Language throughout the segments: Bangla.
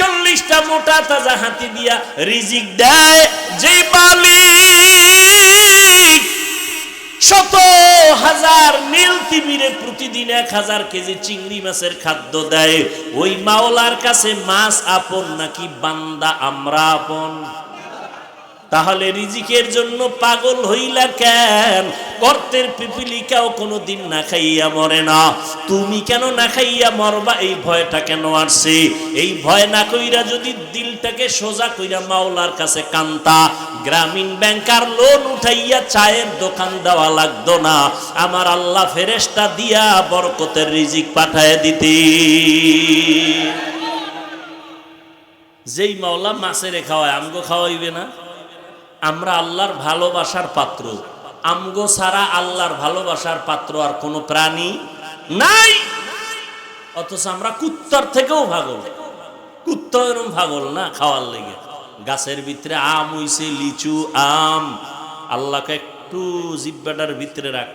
চল্লিশটা মোটা তাজা হাতি দিয়া রিজিক দেয় যে মালিক শত হাজার নীল তিমিরে প্রতিদিন এক হাজার কেজি চিংড়ি মাছের খাদ্য দেয়। ওই মাওলার কাছে মাছ আপন নাকি বান্দা, আমরা আপন? তাহলে রিজিকের জন্য পাগল হইলা কেন? গর্তের পিপিলিকাও কোনো দিন না খাইয়া মরে না। তুমি কেন না খাইয়া মরবা? এই ভয়টা কেন আসছে? এই ভয় না কইরা যদি দিলটাকে সোজা কইরা মাওলার কাছে কান্তা, গ্রামীণ ব্যাংকার লোন উঠাইয়া চায়ের দোকান দেওয়া লাগতো না। আমার আল্লাহ ফেরেস্তা দিয়া বরকতের রিজিক পাঠায় দিতে। যেই মাওলা মাছেরে খাওয়ায়, আমগো খাওয়াইবে না? আমরা আল্লাহর ভালোবাসার পাত্র। আমগো ছাড়া আল্লাহর ভালোবাসার পাত্র আর কোনো প্রাণী নাই। অথচ আমরা কুত্তার থেকেও ভাগল কুত্ত এরম ভাগল না খাওয়ার লেগে। গাছের ভিতরে আম হইছে, লিচু, আম। আল্লাহকে একটু জিব্বাটার ভিতরে রাখ,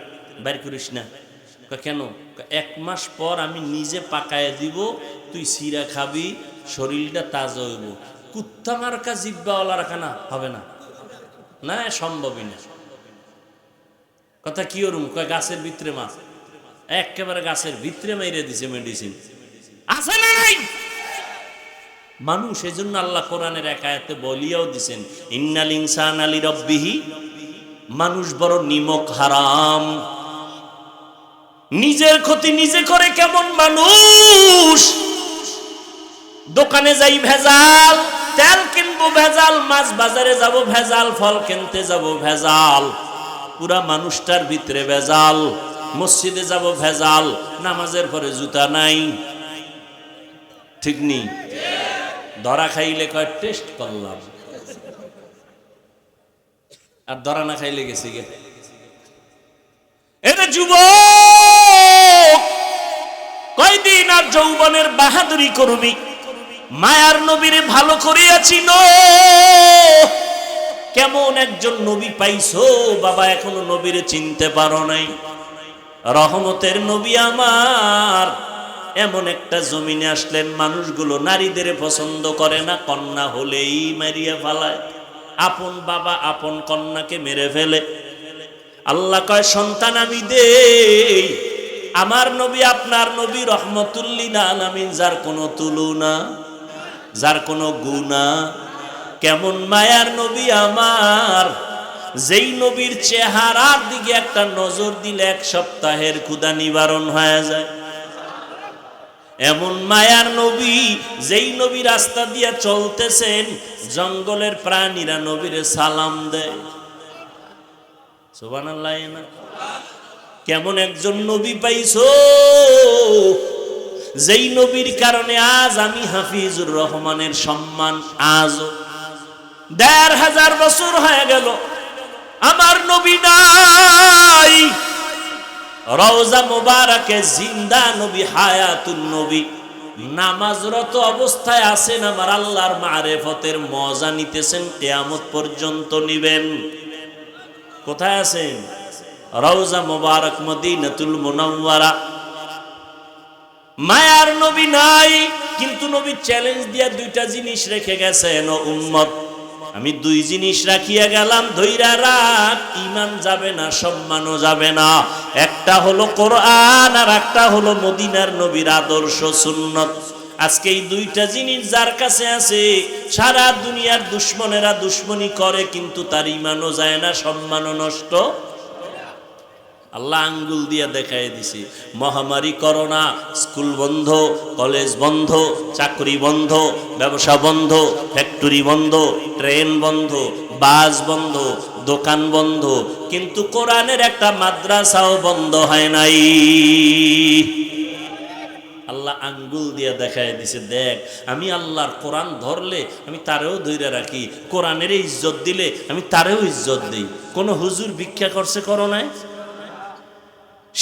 বের করিস না। কেন? এক মাস পর আমি নিজে পাকায় দিব, তুই সিরা খাবি, শরীরটা তাজা হইব। কুত্তা মার্কা জিব্বাওয়ালা রাখা না হবে না। না সম্ভবই না। কথা কি ওরম? গাছের ভিতরে মাছ? একেবারে গাছের ভিতরে মেরে দিছে মেডিসিন আছে না নাই? মানুষ এজন্য আল্লাহ কোরআনের একায়াতে বলিয়াও দিছেন, ইন্নাল ইনসান আলী রব্বিহি মানুষ বড় নিমক হারাম। নিজের ক্ষতি নিজে করে কেমন মানুষ? দোকানে যাই ভেজাল, তেল ভেজাল, মাছ বাজারে যাব, ভেজাল, ফল কিনতে যাব, ভেজাল। পুরা মানুষটার ভিতরে ভেজাল। মসজিদে যাব, ভেজাল। নামাজের পরে জুতা নাই। ঠিক নেই? ধরা খাইলে কয়, টেস্ট করলাম। আর ধরা না খাইলে গেছি গে এটা যুবক! কয়দিন আর যৌবনের বাহাদুরি করবি? মায়ার নবীরে ভালো করিয়াছি নো। কেমন একজন নবী পাইছো? বাবা, এখনও নবীরে চিনতে পারো নাই। রহমতের নবী আমার। এমন একটা জমিনে আসলেন, মানুষগুলো নারীদের পছন্দ করে না, কন্যা হলেই মারিয়া ফালায়। আপন বাবা, আপন কন্যাকে মেরে ফেলে। আল্লাহ কয়, সন্তান আমি দেই। আমার নবী, আপনার নবী রহমতুল্লিন আলামিন যার কোনো তুলনা। যার কোনো গুণা কেমন মায়ার নবী আমার। যেই নবীর চেহারার দিকে একটা নজর দিলে এক সপ্তাহের ক্ষুদা নিবারণ হয়ে যায়। এমন মায়ার নবী যেই নবী রাস্তা দিয়ে চলতেছেন, জঙ্গলের প্রাণীরা নবীরে সালাম দেয়। সুবহানাল্লাহ না কেমন একজন নবী পাইছো যেই নবীর কারণে আজ আমি হাফিজুর রহমানের সম্মান আজও দেড় হাজার বছর হয়ে গেল। আমার নবী নাই। রওজা মোবারকে জিন্দা নবী, হায়াতুন নবী। নামাজরত অবস্থায় আছেন আমার আল্লাহর মারেফতের মজা নিতেছেন, কেয়ামত পর্যন্ত নিবেন। কোথায় আছেন? রওজা মোবারক মদিনাতুল মুনাওয়ারা। মায়ার নবী নাই, কিন্তু নবী চ্যালেঞ্জ দিয়া দুইটা জিনিস রেখে গেছেন উম্মত। আমি দুই জিনিস রাখিয়া গেলাম, ধৈরা রাখ ইমান যাবে না, সম্মানও যাবে না। একটা হলো কোরআন, আর একটা হলো মদিনার নবীর আদর্শ সুন্নত। আজকে এই দুইটা জিনিস যার কাছে আছে, সারা দুনিয়ার দুশ্মনেরা দুশ্মনী করে, কিন্তু তার ইমানও যায় না, সম্মানও নষ্ট আল্লাহ আঙ্গুল দিয়া দেখাই দিছি। মহামারী করোনা, স্কুল বন্ধ, কলেজ বন্ধ, চাকরি বন্ধ, ব্যবসা বন্ধ, ফ্যাক্টরি বন্ধ, ট্রেন বন্ধ, বাস বন্ধ, দোকান বন্ধ। কিন্তু কোরআনের একটা মাদ্রাসাও বন্ধ হয় নাই। আল্লাহ আঙ্গুল দিয়া দেখায় দিছে, দেখ, আমি আল্লাহর কোরআন ধরলে আমি তারেও ধৈর্য রাখি, কোরআনের ইজ্জত দিলে আমি তারেও ইজ্জত দিই। কোনো হুজুর ভিক্ষা করছে করোনায়?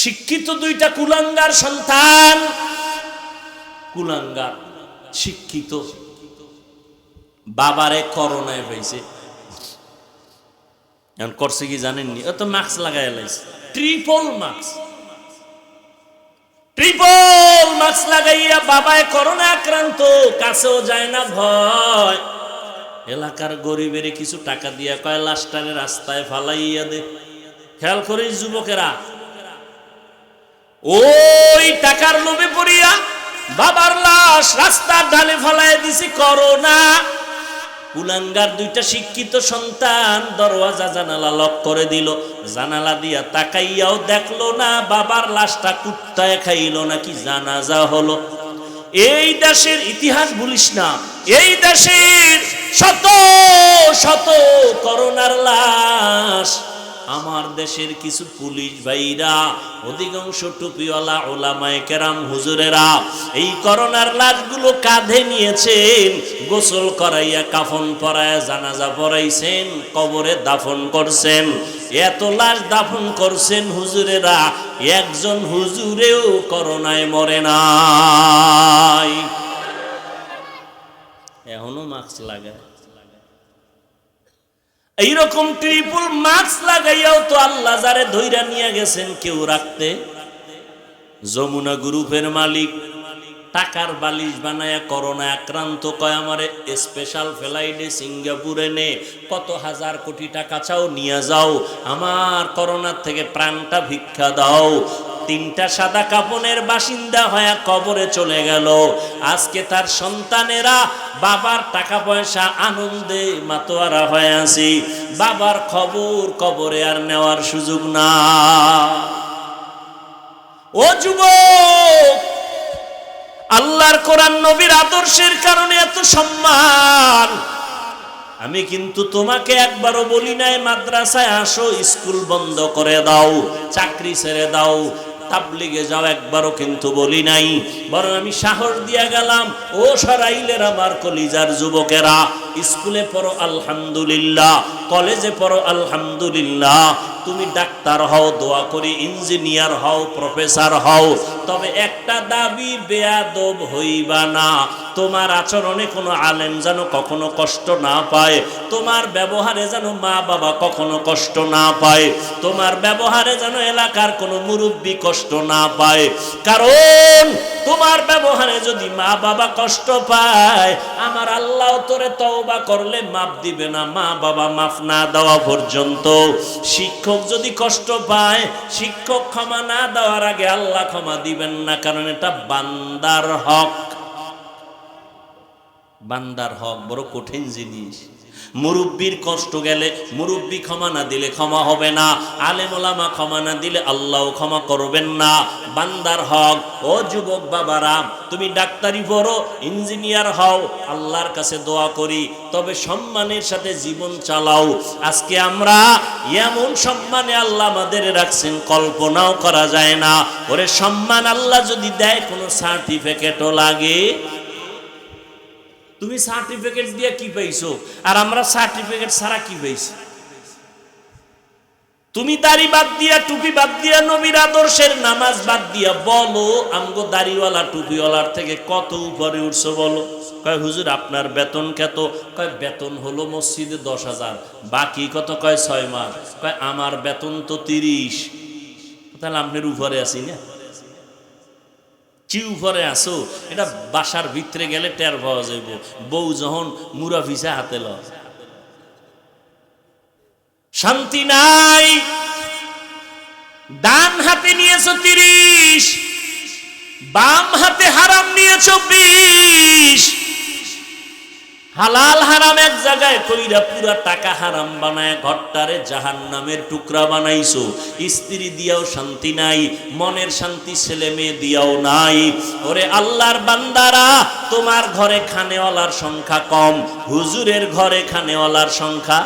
শিক্ষিত দুইটা কুলাঙ্গার সন্তান। কুলাঙ্গার, শিক্ষিত। বাবারে করোনায় পাইছে এখন করছে কি জানেননি? ও তো মাস্ক লাগাই লাইছে। ট্রিপল মাস্ক ট্রিপল মাস্ক লাগাইয়া বাবায় করোনা আক্রান্ত। কাছেও যায় না, ভয়। এলাকার গরিবের কিছু টাকা দিয়া কয় লাস্টারে রাস্তায় ফালাইয়া দে। খেয়াল করিস, যুবকেরা। ওই টাকার লোভে পড়িয়া বাবার লাশ রাস্তার ঢালে ফালাইয়া দিছি করোনা। কুলাঙ্গার দুইটা শিক্ষিত সন্তান দরওয়াজা জানালা লক করে দিল। জানালা দিয়া তাকাইয়াও দেখল না, বাবার লাশটা কুত্তায় খাইলো নাকি জানাজা হলো। এই দেশের ইতিহাস ভুলিস না, এই দেশের শত শত করোনার লাশ। আমার দেশের কিছু পুলিশ ভাইরা, অধিকাংশ টুপিওয়ালা ওলামায় কেরাম হুজুরেরা এই করোনার লাশগুলো কাঁধে নিয়েছেন, গোসল করাইয়া কাফন পরায় জানাজা পরাইছেন, কবরে দাফন করছেন। এত লাশ দাফন করছেন হুজুরেরা, একজন হুজুরেও করোনায় মরে নাই। এখনও মাস্ক লাগায়। এইরকম ট্রিপল মাস্ক লাগাইয়াও তো আল্লাহ যারে ধৈরা নিয়ে গেছেন কেউ রাখতে। যমুনা গ্রুপের মালিক, টাকার বালিশ বানায়া করোনা আক্রান্ত কয়, আমারে স্পেশাল ফ্লাইটে সিঙ্গাপুরে নে, কত হাজার কোটি টাকা চাও, নিয়ে যাও। আমার করোনার থেকে প্রাণটা ভিক্ষা দাও। তিনটা সাদা কাপনের বাসিন্দা হয়ে কবরে চলে গেল। আজকে তার সন্তানেরা বাবার টাকা পয়সা আনন্দে মাতোয়ারা হয়ে আছি। বাবার খবর কবরে আর নেওয়ার সুযোগ না ও যুবক, আল্লাহর কোরআন নবীর আদর্শের কারণে এত সম্মান। আমি কিন্তু তোমাকে একবারও বলি নাই, মাদ্রাসায় আসো, স্কুল বন্ধ করে দাও, চাকরি ছেড়ে দাও তাবলিগে যাও, একবারও কিন্তু বলি নাই। বরং আমি সাহস দিয়া গেলাম, ও সারাইলের আমার কলিজার যুবকেরা, স্কুলে পড়ো আলহামদুলিল্লাহ, কলেজে পড়ো আলহামদুলিল্লাহ তুমি ডাক্তার হও, দোয়া করি, ইঞ্জিনিয়ার হও, প্রফেসর হও, তবে একটা দাবি বেয়াদব হইবা না। তোমার আচরণে কোনো আলেম যেন কখনো কষ্ট না পায়, তোমার ব্যবহারে যেন মা বাবা কখনো কষ্ট না পায়, তোমার ব্যবহারে যেন এলাকার কোনো মুরব্বী কষ্ট না পায়। কারণ তোমার ব্যবহারে যদি মা বাবা কষ্ট পায়, আমার আল্লাহ তোরে তওবা করলে মাপ দিবে না মা বাবা মাফ না দেওয়া পর্যন্ত। শিক্ষক যদি কষ্ট পায়, শিক্ষক ক্ষমা না দেওয়ার আগে আল্লাহ ক্ষমা দিবেন না, কারণ এটা বান্দার হক। বান্দার হক, বড় কঠিন জিনিস। মুরব্বীর কষ্ট গেলে মুরব্বী ক্ষমা না দিলে ক্ষমা হবে না। আলেম ওলামা ক্ষমা না দিলে আল্লাহ ক্ষমা করবেন না। বান্দার হক, ও যুবক বাবারা, তুমি ডাক্তারি পড়ো, ইঞ্জিনিয়ার হও, আল্লাহর কাছে দোয়া করি, তবে সম্মানের সাথে জীবন চালাও। আজকে আমরা এমন সম্মানে আল্লাহ আমাদের রাখছেন, কল্পনাও করা যায় না। ওরে সম্মান আল্লাহ যদি দেয়, কোনো সার্টিফিকেটও লাগে। তুমি সার্টিফিকেট দিয়ে কি পাইছো? আর আমরা সার্টিফিকেট ছাড়া কি পাইছি? তুমি দাড়ি বাদ দিয়া, টুপি বাদ দিয়া, নবীর আদর্শের নামাজ বাদ দিয়া বলো, আমগো দাড়িওয়ালা, টুপিওয়ালার থেকে কত উপরে উঠছো বলো? কয়, হুজুর, আপনার বেতন কত? কয়, বেতন হলো মসজিদে দশ হাজার, বাকি কত? কয়, ছয় মাস। কয়, আমার বেতন তো তিরিশ। তাহলে আপনার উপরে আছি না? কি উপরে আসো, এটা বাসার ভিতরে গেলে টের পাওয়া যাইব। বউ যখন মুরা ভিসা হাতে ল। শান্তি নাই। ডান হাতে নিয়েছ তিরিশ, বাম হাতে হারাম নিয়েছ বিশ। হালাল হারাম এক জায়গায় কইরা পুরা টাকা হারাম বানায়, ঘরটারে জাহান নামের টুকরা বানাইছো। স্ত্রী দিয়াও শান্তি নাই, মনের শান্তি ছেলে মেয়ে দিয়াও নাই। ওরে আল্লাহর বান্দারা, তোমার ঘরে খানেওয়ালার সংখ্যা কম, হুজুরের ঘরে খানেওয়ালার সংখ্যা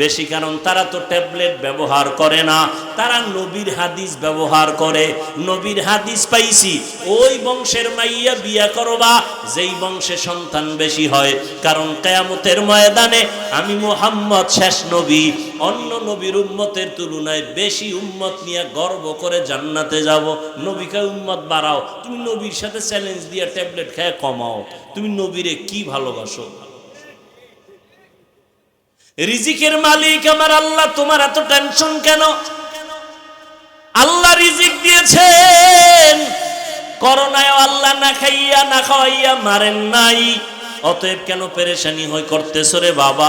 বেশি কারণ তারা তো ট্যাবলেট ব্যবহার করে না, তারা নবীর হাদিস ব্যবহার করে। নবীর হাদিস পাইছি, ওই বংশের মাইয়া বিয়া করবা, যেই বংশে সন্তান বেশি হয়। কারণ কেয়ামতের ময়দানে আমি মোহাম্মদ শেষ নবী, অন্য নবীর উম্মতের তুলনায় বেশি উম্মত নিয়ে গর্ব করে জান্নাতে যাব। নবীকে উম্মত বাড়াও, তুমি নবীর সাথে চ্যালেঞ্জ দিয়ে ট্যাবলেট খেয়ে কমাও। তুমি নবীরে কি ভালোবাসো? রিজিকের মালিক আমার আল্লাহ, তোমার এত টেনশন কেন? আল্লাহ রিজিক দিয়েছেন। করোনায় আল্লাহ না খাইয়া না খাওয়াইয়া মারেন নাই। অতএব কেন পেরেশানি হয় করতেছ রে বাবা?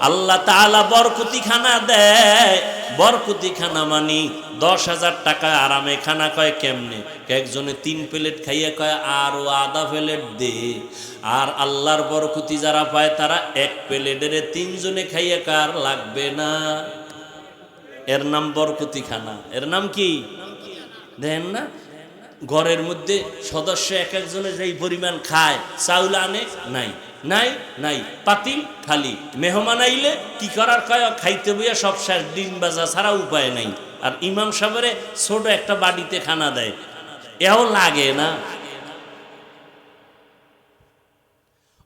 আল্লাহ তাআলা বরকুতি খানা দেয়। বরকুতি খানা মানি দশ হাজার টাকা আরামে খানা কয় কেমনে? একজনে তিন প্লেট খাইয়ে কয়, আরও আধা প্লেট দে। আর আল্লাহর বরকুতি যারা পায়, তারা এক প্লেটের তিনজনে খাইয়া কার লাগবে না। এর নাম বরকুতি খানা এর নাম কি? দেখেন না। ঘরের মধ্যে সদস্য এক একজনে যেই পরিমাণ খায়, চাউল আনে? নাই। নাই নাই। পাতিল, খালি। মেহমান আইলে কি করার কয়? খাইতে বইয়া সব শেষ, ডিম বাজা ছাড়া উপায় নাই। আর ইমাম সাহেবের ছোট একটা বাড়িতে খানা দেয়। এও লাগে না।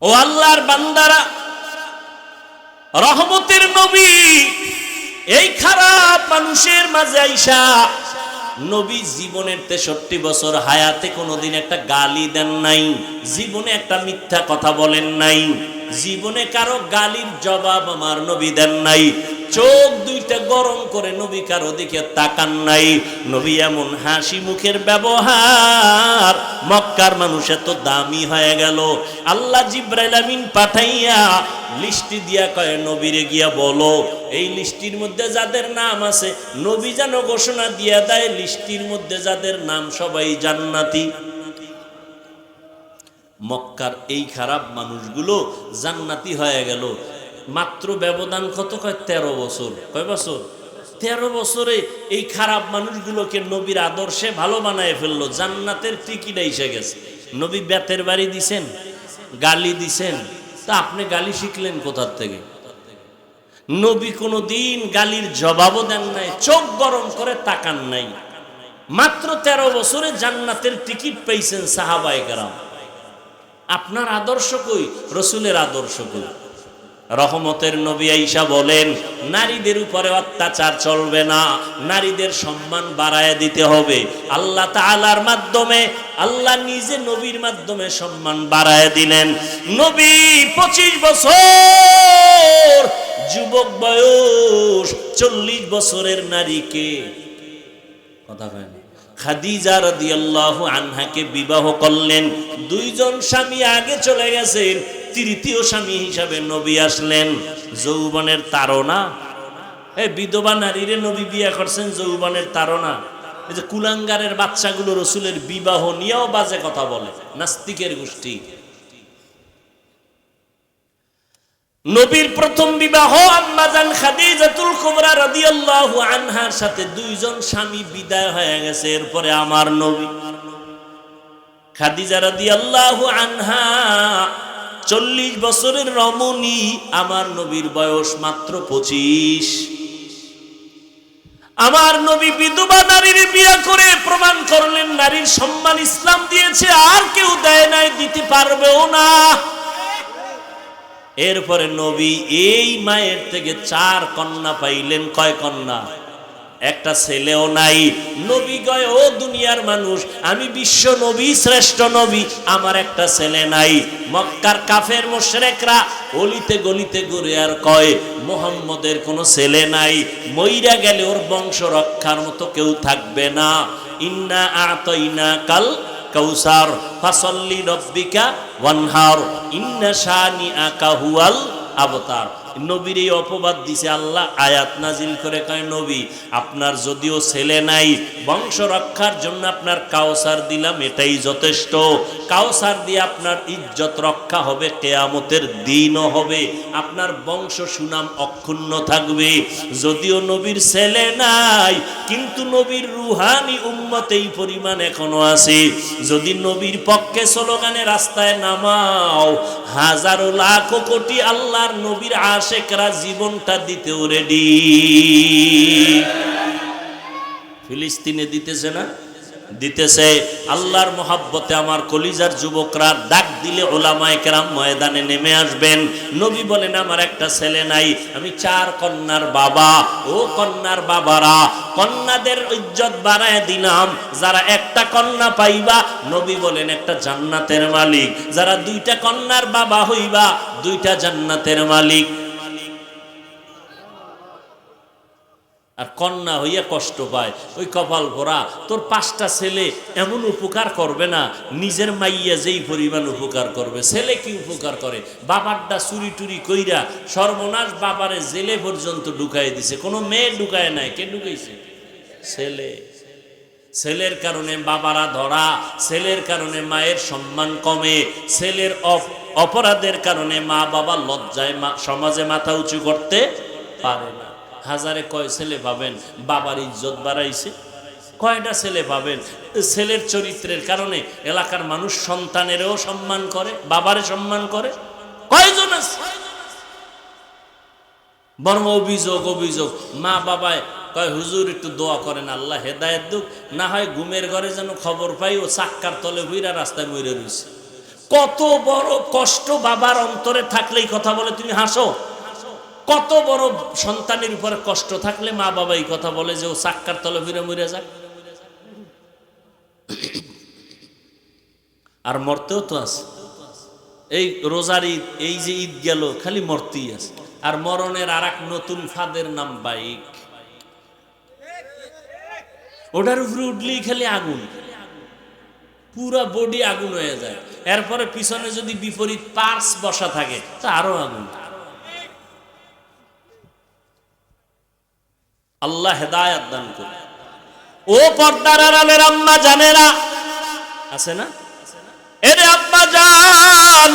ও আল্লাহর বান্দারা, রহমতের নবী, এই খারাপ মানুষের মাঝে আইসা নবী জীবনের তেষট্টি বছর হায়াতে কোনোদিন একটা গালি দেন নাই, জীবনে একটা মিথ্যা কথা বলেন নাই, জীবনে কারও গালির জবাব আমার নবী দেন নাই। চোখ দুইটা গরম করে নবী কারও দিকে তাকান নাই। নবী এমন হাসি মুখের ব্যবহার। মক্কার মানুষ এত দামি হয়ে গেল। আল্লাহ জিব্রাইল আমিন পাঠাইয়া লিস্টি দিয়া কয়, নবীরে গিয়া বলো, এই লিস্টির মধ্যে যাদের নাম আছে, নবী যেন ঘোষণা দিয়া দেয় লিস্টির মধ্যে যাদের নাম সবাই জান্নাতি। মক্কার এই খারাপ মানুষগুলো জান্নাতি হয়ে গেল। মাত্র ব্যবধান কত কয়? তেরো বছর। কয় বছর? তেরো বছরে এই খারাপ মানুষগুলোকে নবীর আদর্শে ভালো বানায় ফেলল। জান্নাতের টিকিট এসে গেছে। নবী বেতের বাড়ি দিছেন, গালি দিছেন। তা আপনি গালি শিখলেন কোথার থেকে? নবী কোনো দিন গালির জবাবও দেন নাই, চোখ গরম করে তাকান নাই। মাত্র তেরো বছরে জান্নাতের টিকিট পেয়েছেন কারাম। আপনার আদর্শ কই? রসুলের আদর্শ কই? রহমতের নবী আইসা বলেন, নারীদের উপরে অত্যাচার চলবে না, নারীদের সম্মান বাড়ায় দিতে হবে। আল্লাহ তাআলার মাধ্যমে, আল্লাহ নিজে নবীর মাধ্যমে সম্মান বাড়ায় দিলেন। নবী পঁচিশ বছর, যুবক বয়স চল্লিশ বছরের নারীকে, কথা কয় না। খাদিজা রাদিয়াল্লাহু আনহাকে বিবাহ করলেন। দুইজন স্বামী আগে চলে গেছেন, তৃতীয় স্বামী হিসাবে নবী আসলেন। যৌবনের তারনা এ বিধবা নারীরে নবী বিয়া করছেন, যৌবনের তারনা এই যে কুলাঙ্গারের বাচ্চাগুলো রসুলের বিবাহ নিয়েও বাজে কথা বলে, নাস্তিকের গোষ্ঠী। নবীর প্রথম বিবাহ আম্মাজান খাদিজাতুল কুবরা রাদিয়াল্লাহু আনহার সাথে দুইজন স্বামী বিদায় হয়ে গেছে, এরপরে আমার নবী। খাদিজা রাদিয়াল্লাহু আনহা চল্লিশ বছরের রমণী, আমার নবীর বয়স মাত্র পঁচিশ। আমার নবী বিধবা নারীর বিয়ে করে প্রমাণ করলেন, নারীর সম্মান ইসলাম দিয়েছে, আর কেউ দেয় নাই, দিতে পারবেও না। এরপরে নবী এই মায়ের থেকে চার কন্যা পাইলেন। কয় কন্যা? একটা ছেলেও নাই। নবী গয় ও দুনিয়ার মানুষ, আমি বিশ্ব নবী, শ্রেষ্ঠ নবী, আমার একটা ছেলে নাই। মক্কার কাফের মোশরেকরা অলিতে গলিতে ঘুরে আর কয়, মোহাম্মদের কোনো ছেলে নাই। মইরা গেলে ওর বংশ রক্ষার মতো কেউ থাকবে না। ইন্না আতইনা কাল কৌসার ফাসল্লি রব্বিকা ওয়ানহার ইন্না শানি আকা আবতার। নবীর এই অপবাদ দিছে, আল্লাহ আয়াত নাজিল করে কয়, নবী, আপনার যদিও ছেলে নাই, বংশ রক্ষার জন্য আপনার কাউসার দিলাম, এটাই যথেষ্ট। কাউসার দিয়ে আপনার ইজ্জত রক্ষা হবে, কেয়ামতের দিনও হবে, আপনার বংশ সুনাম অক্ষুণ্ণ থাকবে। যদিও নবীর ছেলে নাই, কিন্তু নবীর রুহানি উম্মত এই পরিমাণ এখনও আছে। যদি নবীর পক্ষে স্লোগানে রাস্তায় নামাও, হাজারো লাখো কোটি আল্লাহর নবীর আশেকরা জীবনটা দিতেও রেডি ফিলিস্তিনে দিতেছে না? দিতেছে। আল্লাহর মোহাব্বতে আমার কলিজার যুবকরা ডাক দিলে ওলামায় কেরাম ময়দানে নেমে আসবেন। নবী বলেন, আমার একটা ছেলে নাই, আমি চার কন্যার বাবা। ও কন্যার বাবারা, কন্যাদের ইজ্জত বাড়ায় দিলাম। যারা একটা কন্যা পাইবা, নবী বলেন, একটা জান্নাতের মালিক। যারা দুইটা কন্যার বাবা হইবা, দুইটা জান্নাতের মালিক। আর কন্যা হইয়া কষ্ট পায়। ওই কপাল ভরা, তোর পাঁচটা ছেলে এমন উপকার করবে না, নিজের মাইয়া যেই পরিমাণ উপকার করবে, ছেলে কি উপকার করে? বাবারটা চুরি টুরি কইরা সর্বনাশ বাবারে জেলে পর্যন্ত ঢুকাই দিছে। কোনো মেয়ে ঢুকায় নাই। কে ঢুকাইছে? ছেলে। ছেলের কারণে বাবারা ধরা, ছেলের কারণে মায়ের সম্মান কমে, ছেলের অপ- অপরাধের কারণে মা বাবা লজ্জায় সমাজে মাথা উঁচু করতে পারে না। হাজারে কয় ছেলে পাবেন? বাবার ইজ্জত বাড়াইছে। কয়টা ছেলে পাবেন? ছেলের চরিত্রের কারণে এলাকার মানুষ সন্তানেরও সম্মান করে, বাবারে সম্মান করে। কয়জন আছে? বরং অভিযোগ অভিযোগ। মা বাবায় কয়, হুজুর, একটু দোয়া করেন, আল্লাহ হেদায়ত দুক। না হয় ঘুমের ঘরে যেন খবর পাই, ও চাক্কার তলে ভুইরা রাস্তায় মরে রয়েছে কত বড় কষ্ট বাবার অন্তরে থাকলেই কথা বলে, তুমি হাসো। কত বড় সন্তানের উপরে কষ্ট থাকলে মা বাবা এই কথা বলে যে ও চাক্কার তলে ভুইরা মরে যাক। আর মরতেও তো আছে। এই রোজার ঈদ, এই যে ঈদ গেল, খালি মরতেই আছে। আর মরণের আর এক নতুন ফাদের নাম বাইক। ওটার উপরে উঠলেই খালি আগুন। পুরা বডি আগুন হয়ে যায়। এরপরে পিছনে যদি বিপরীত পার্স বসা থাকে, তা আরও আগুন। আল্লাহ হেদায়াত দান করে ও পর্দার আড়ালের আম্মা জানেরা, আছে না? এরে আব্বা জান,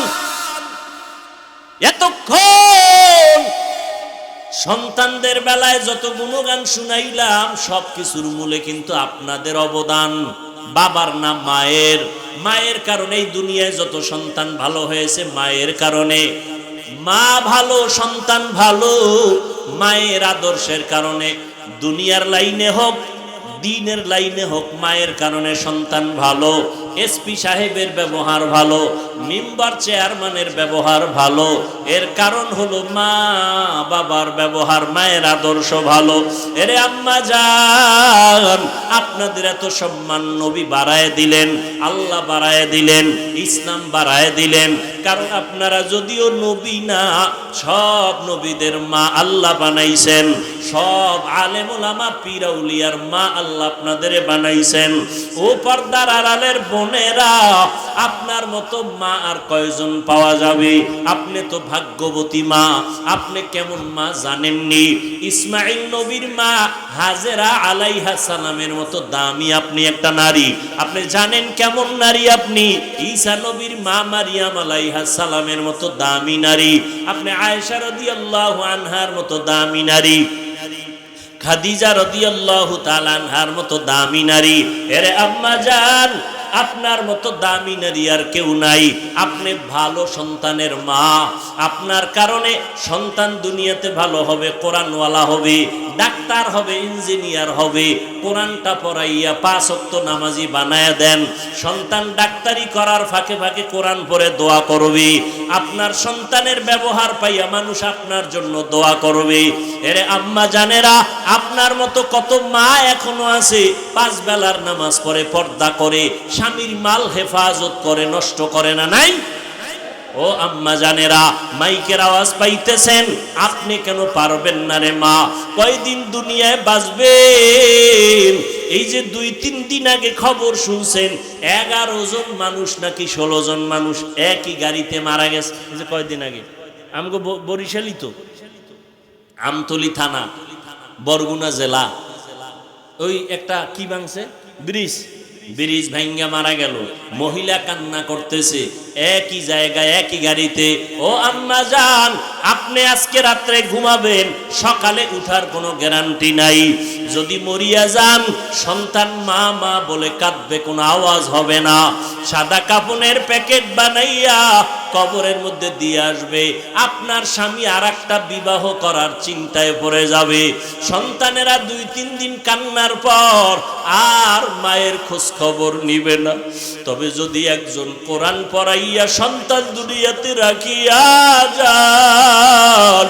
এতক্ষণ সন্তানদের বেলায় যত গুণগান শুনাইলাম, সব কিছুর মূলে কিন্তু আপনাদের অবদান। বাবার নাম মায়ের। মায়ের কারণে দুনিয়ায় যত সন্তান ভালো হয়েছে, মায়ের কারণে। মা ভালো, সন্তান ভালো, মায়ের আদর্শের কারণে। দুনিয়ার লাইনে হোক দিনের লাইনে হোক মায়ের কারণে সন্তান ভালো। এসপি সাহেবের ব্যবহার ভালো, মেম্বার চেয়ারম্যানের ব্যবহার ভালো, এর কারণ হলো মা বাবার ব্যবহার, মায়ের আদর্শ ভালো। এরে আম্মা যান আপনাদের এত সম্মান নবী বাড়ায় দিলেন, আল্লাহ বাড়ায় দিলেন, ইসলাম বাড়ায় দিলেন। কারণ আপনারা যদিও নবী না, সব নবীদের মা আল্লাহ বানাইছেন, সব আলেমুলামা পিরাউলিয়ার মা আল্লাহ আপনাদের বানাইছেন। ও পর্দার আড়ালের বোনেরা, আপনার মতো মা আর কয়জন পাওয়া যাবে? আপনি তো ভাগ্যবতী মা, আপনি কেমন মা জানেননি? ইসমাইল নবীর মা হাজেরা আলাইহা সালামের মতো দামি আপনি একটা নারী। আপনি জানেন কেমন নারী আপনি? ঈসা নবীর মা মারিয়াম আলাইহা সালামের মতো দামি নারী। আপনি আয়েশা রাদিয়াল্লাহু আনহার মতো দামি নারী। খাদিজা রদিয়াল্লাহু তাআলা আনহার মতো দামি নারী। এরে আম্মা জান আপনার মতো দামি নারী আর কেউ নাই। আপনি ভালো সন্তানের মা। আপনার কারণে সন্তান দুনিয়াতে ভালো হবে, কোরআনওয়ালা হবে, ডাক্তার হবে, ইঞ্জিনিয়ার হবে। কোরআনটা পড়াইয়া পাঁচ অক্ত নামাজি বানায় দেন। সন্তান ডাক্তারি করার ফাঁকে ফাঁকে কোরআন পড়ে দোয়া করবে। আপনার সন্তানের ব্যবহার পাইয়া মানুষ আপনার জন্য দোয়া করবে। এরে আম্মা জানেরা, আপনার মতো কত মা এখনও আছে, পাঁচ বেলার নামাজ পড়ে, পর্দা করে স্বামীর মাল হেফাজত করে, নষ্ট করে না নাই? ও আম্মা জানেরা, মাইকের আওয়াজ পাইতেছেন, আপনি কেন পারবেন না রে মা? কয়দিন দুনিয়ায় বাঁচবেন? এই যে দুই, তিন দিন আগে খবর শুনছেন, এগারো জন মানুষ নাকি ষোলো জন মানুষ একই গাড়িতে মারা গেছে। এই যে কয়দিন আগে? আমাকে বরিশালই তো। আমতলি থানা, বরগুনা জেলা। ওই একটা কি ভাঙছে? ব্রিজ। ব্রিজ ভাঙ্গা মারা গেল। মহিলা কান্না করতেছে, একই জায়গায় একই গাড়িতে, ও আম্মা যান আপনি আজকে রাত্রে ঘুমাবেন, সকালে উঠার কোনো গ্যারান্টি নাই। যদি মরিয়া যান, সন্তান মা মা বলে কাঁদবে, কোনো আওয়াজ হবে না। সাদা কাপনের প্যাকেট বানাইয়া কবরের মধ্যে দিয়ে আসবে, আপনার স্বামী আর একটা বিবাহ করার চিন্তায় পড়ে যাবে। সন্তানেরা দুই, তিন দিন কান্নার পর আর মায়ের খোঁজ খবর নিবে না। তবে যদি একজন কোরআন পড়াইয়া সন্তান দুনিয়াতে রাখিয়া যান,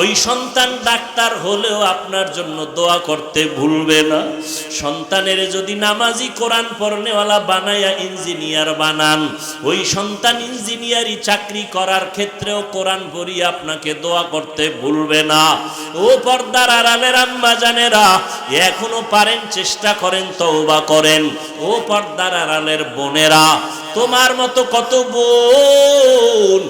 ওই সন্তান ডাক্তার হলেও আপনার জন্য দোয়া করতে ভুলবে না। সন্তানের যদি নামাজি কোরআন পড়নেওয়ালা বানায়া ইঞ্জিনিয়ার বানান, ওই সন্তান ইঞ্জিনিয়ারি চাকরি করার ক্ষেত্রেও কোরআন পড়ি আপনাকে দোয়া করতে ভুলবে না। ও পর্দার আড়ালের আম্মা জানেরা এখনও পারেন, চেষ্টা করেন, তওবা করেন। ও পর্দার আড়ালের বোনেরা, তোমার মতো কত বোন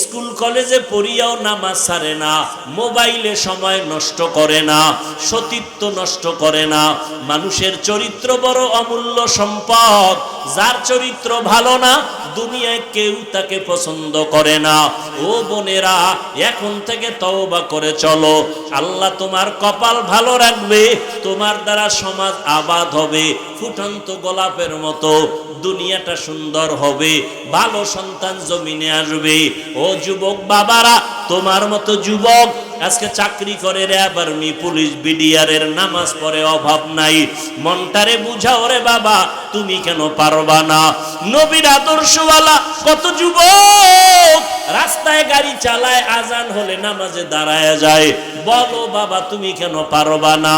স্কুল কলেজে পড়িয়াও নামাজ সারে না, মোবাইলে সময় নষ্ট করে না, সতীত্ব নষ্ট করে না। মানুষের চরিত্র বড় অমূল্য সম্পদ, যার চরিত্র ভালো না, দুনিয়ায় কেউ তাকে পছন্দ করে না। ও বোনেরা, এখন থেকে তওবা করে চলো। আল্লাহ তোমার কপাল ভালো রাখবে, তোমার দ্বারা সমাজ আবাদ হবে, ফুটন্ত গোলাপের মতো, দুনিয়াটা সুন্দর হবে, ভালো সন্তান জমিনে আসবে। ও যুবক বাবারা, তোমার মতো যুবক আজকে চাকরি করে র্যাব আর্মি পুলিশ বিডিআরের নামাজ পড়ে অভাব নাই। মনটারে বুঝাও রে বাবা, তুমি কেন পারবা না? নবীর আদর্শওয়ালা কত যুবক, রাস্তায় গাড়ি চালায়, আজান হলে নামাজে দাঁড়ায় যায়। বলো বাবা, তুমি কেন পারবা না?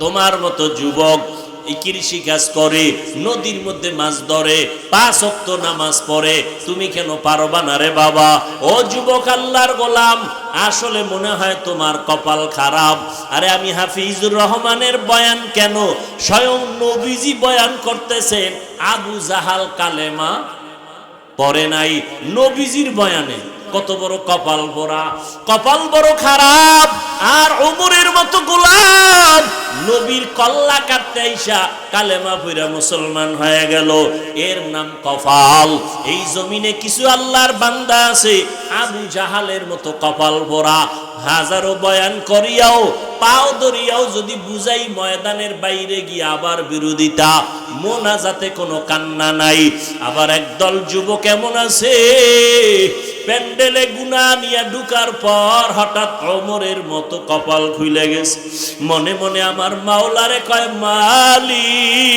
তোমার মতো যুবক কৃষি কাজ করে, নদীর মধ্যে মাছ ধরে, পাঁচ অক্ত নামাজ পড়ে, তুমি কেন পারবা না রে বাবা? ও যুবক আল্লাহর গোলাম, আসলে মনে হয় তোমার কপাল খারাপ। আরে আমি হাফিজুর রহমানের বয়ান কেন? স্বয়ং নবীজি বয়ান করতেছেন আবু জাহাল কালেমা পরে নাই, নবীজির বয়ানে। কত বড় কপাল বড়া কপাল বড় খারাপ, আর ওমরের মতো গোলাম, নবীর কল্লা কাটতে আইসা কালেমা পইরা মুসলমান হয়ে গেল। এর নাম কপাল। এই জমিনে কিছু আল্লাহর বান্দা আছে, আবু জাহালের মতো কপাল ভরা। হাজারো বয়ান করিয়াও, পাও ধরিয়াও যদি বুঝাই ময়দানের বাইরে গিয়ে আবার বিরোধিতা, মোনা যাতে কোনো কান্না নাই। আবার একদল যুবক এমন আছে, প্যান্ডেলে গুনা নিয়ে ঢুকার পর হঠাৎ অমরের মতো কপাল খুলে গেছে। মনে মনে আমার মাওলারে কয়, মালিক,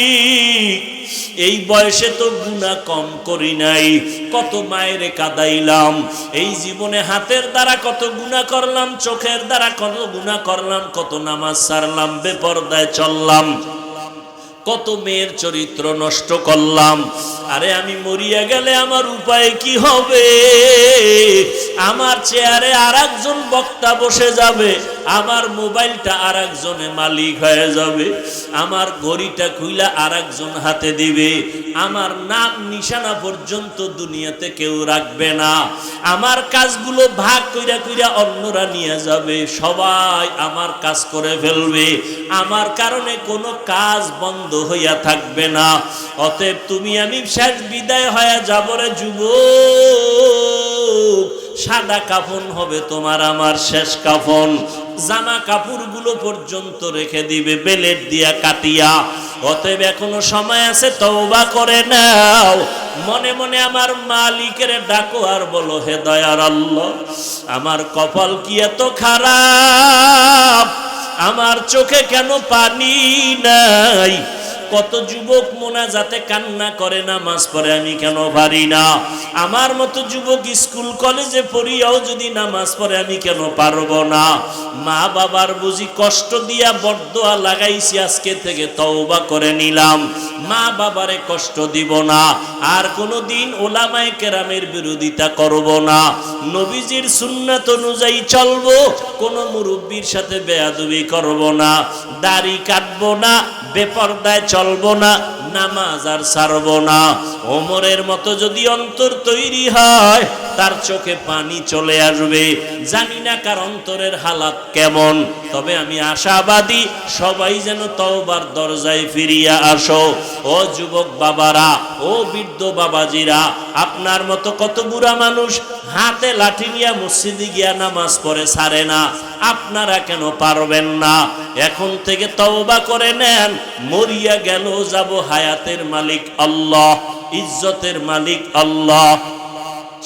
এই বয়সে তো গুণা কম করি নাই, কত মায়েরে কাদাইলাম, এই জীবনে হাতের দ্বারা কত গুণা করলাম, চোখের দ্বারা কত গুণা করলাম, কত নামাজ সারলাম, বেপরদায় চললাম, কত মেয়ের চরিত্র নষ্ট করলাম, আরে আমি মরিয়া গেলে আমার উপায় কি হবে? আমার চেয়ারে আর বক্তা বসে যাবে আমার মোবাইলটা আর একজনে মালিক হয়ে যাবে, আমার ঘড়িটা খুইলা আর একজন হাতে দিবে, আমার নাম নিশানা পর্যন্ত দুনিয়াতে কেউ রাখবে না। আমার কাজগুলো ভাগ কইরা কইরা অন্যরা নিয়ে যাবে, সবাই আমার কাজ করে ফেলবে, আমার কারণে কোনো কাজ বন্ধ হইয়া থাকবে না। অতএব তুমি আমি শেষ বিদায় হয়ে যাব রে যুবক, সাদা কাফন হবে তোমার আমার শেষ কাফন। জামা কাপড়গুলো পর্যন্ত রেখে দিবে, বেলেট দিয়া কাটিয়া। অতএব এখনও সময় আছে, তওবা করে নাও। মনে মনে আমার মালিকের ডাকো আর বলো, হে দয়ার আল্লাহ, আমার কপাল কি এত খারাপ? আমার চোখে কেন পানি নাই? কত যুবক মোনা যাতে কান্না করে না মাস পরে আমি কেন পারি না? আমার মতো যুবক স্কুল, কলেজে পড়িয়াও যদি নামাজ পড়ে, আমি কেন পারব না? মা বাবার বুঝি কষ্ট দিয়া বরদোয়া লাগাইছি, আজকে থেকে তওবা করে নিলাম। মা বাবারে কষ্ট দিব না, আর কোনো দিন ওলামায় কেরামের বিরোধিতা করব না। নবীজির সুন্নাত অনুযায়ী চলবো, কোনো মুরব্বীর সাথে বেয়াদবি করব না। দাড়ি কাটবো না, বেপর্দায় চলবো না নামাজ আর ছাড়বো না। ওমরের মতো যদি অন্তর তৈরি হয় তার চোখে পানি চলে আসবে। জানি না কার অন্তরের হালাত কেমন, তবে আমি আশাবাদী সবাই যেন তওবার দরজায় ফিরিয়া আসো। ও যুবক বাবারা, ও বৃদ্ধ বাবাজিরা, আপনার মতো কত বুড়া মানুষ হাতে লাঠি নিয়ে মসজিদে গিয়া নামাজ পড়ে ছাড়ে না। আপনারা কেন পারবেন না? এখন থেকে তওবা করে নেন, মরিয়া গেল যাব হায়াতের মালিক আল্লাহ, ইজ্জতের মালিক আল্লাহ।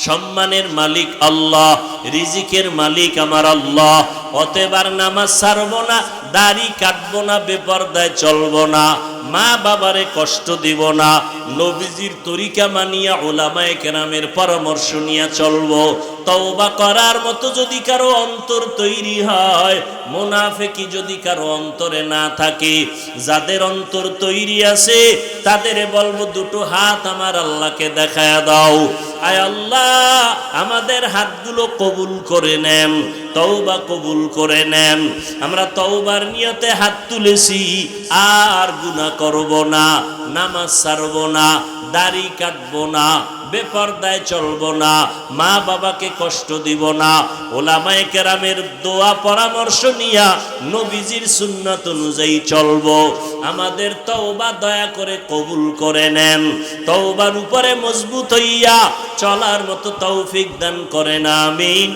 সম্মানের মালিক আল্লাহ, রিজিকের মালিক আমার আল্লাহ। অতেবার নামাজ ছাড়ব না, দাড়ি কাটব না, বেপরদায় চলব না, মা বাবারে কষ্ট দিব না, নবীজির তরিকা মানিয়া ওলামায়ে কেরামের পরামর্শ নিয়ে চলবো। তওবা করার মতো যদি কারও অন্তর তৈরি হয়, মোনাফেকি যদি কারও অন্তরে না থাকে, যাদের অন্তর তৈরি আছে, তাদের বলব দুটো হাত আমার আল্লাহকে দেখায় দাও। আয় আল্লাহ, আমাদের হাতগুলো কবুল করে নেন তওবা কবুল করে নেন আমরা তওবার নিয়তে হাত তুলেছি, আর গুনাহ করব না, নামাজ ছাড়ব না, দাড়ি কাটব না বেপরদায় চলব না, মা বাবাকে কষ্ট দিব না। ওলামায় কেরামের দোয়া, পরামর্শ নিয়া নবীজির সুন্নত অনুযায়ী চলব। আমাদের তওবা দয়া করে কবুল করে নেন। তওবার উপরে মজবুত হইয়া চলার মতো তৌফিক দান করেন, আমিন।